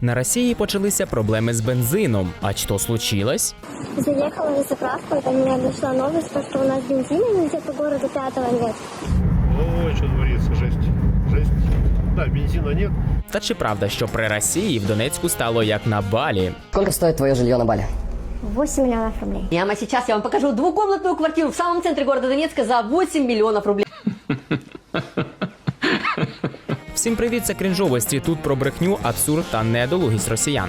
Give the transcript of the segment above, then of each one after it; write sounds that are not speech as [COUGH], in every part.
На Росії почалися проблеми з бензином. А що случилось? Заехала на заправку, и до меня дошла новость, то, что у нас бензина нигде по городу пятого нет. Ой, что творится, жесть. Жесть. Да, бензина нет. Та чи правда, що при Росії в Донецьку стало як на балі? Сколько стоит твое жилье на Бали? 8 миллионов рублей. Прямо сейчас я вам покажу двухкомнатную квартиру в самом центре города Донецка за 8 миллионов рублей. Всім привіт, це крінжовості. Тут про брехню, абсурд та недолугість росіян.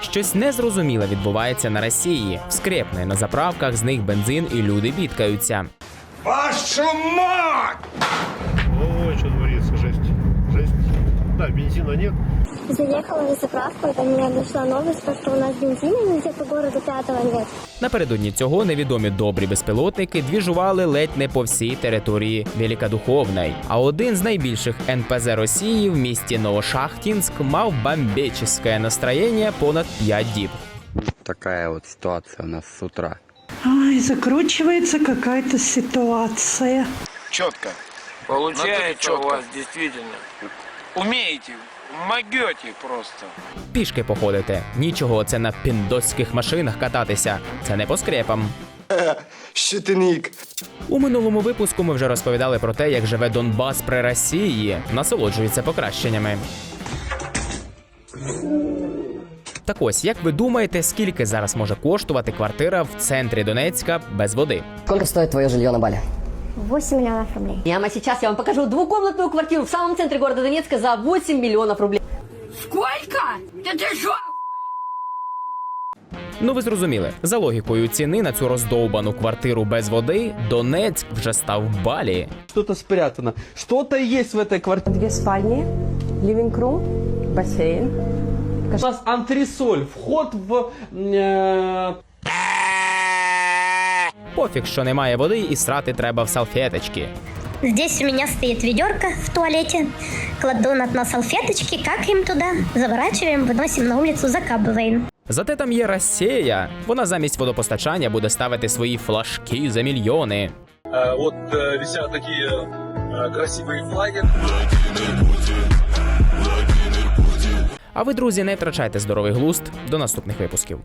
Щось незрозуміле відбувається на Росії. Скрепне на заправках, з них бензин і люди бідкаються. Ой, что творится, жесть. Жесть. Да, бензина нет. Заехала на заправку, до меня дошла новость, то, что у нас бензина нигде по городу пятого нет. Напередодні цього невідомі добрі безпілотники двіжували ледь не по всій території Великодуховної. А один з найбільших НПЗ Росії в місті Новошахтінськ мав бомбічне настроєння понад 5 діб. Такая вот ситуация у нас с утра. Ай, закручивается какая-то ситуация. четко. Получается у вас действительно. Умеете, могете просто. Пішки походити. Нічого, це на піндоських машинах кататися. Це не по скрепам. [LAUGHS] Щитиник. У минулому випуску ми вже розповідали про те, як живе Донбас при Росії, насолоджується покращеннями. Так ось, як ви думаєте, скільки зараз може коштувати квартира в центрі Донецька без води? Сколько стоит твое жилье на Бали? 8 миллионов рублей. Прямо сейчас я вам покажу двухкомнатную квартиру в самом центре города Донецка за 8 миллионов рублей. Сколько? Ну ви зрозуміли, за логікою ціни на цю роздовбану квартиру без води Донецьк вже став балі. что-то спрятано. Что-то есть в этой квартире. Две спальни, living-room, бассейн. У нас антресоль, вход в... э, Пофіг, що немає води, і срати треба в салфеточки. Здесь у меня стоит ведерко в туалете. Кладу на дно салфеточки, какаем туда, заворачиваем, выносим на улицу, закапываем. Зате там є Росія. Вона замість водопостачання буде ставити свої флажки за мільйони. вот висят такие красивые флаги. А ви, друзі, не втрачайте здоровий глузд. До наступних випусків.